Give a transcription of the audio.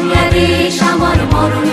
বাংলাদেশ আমার মরণ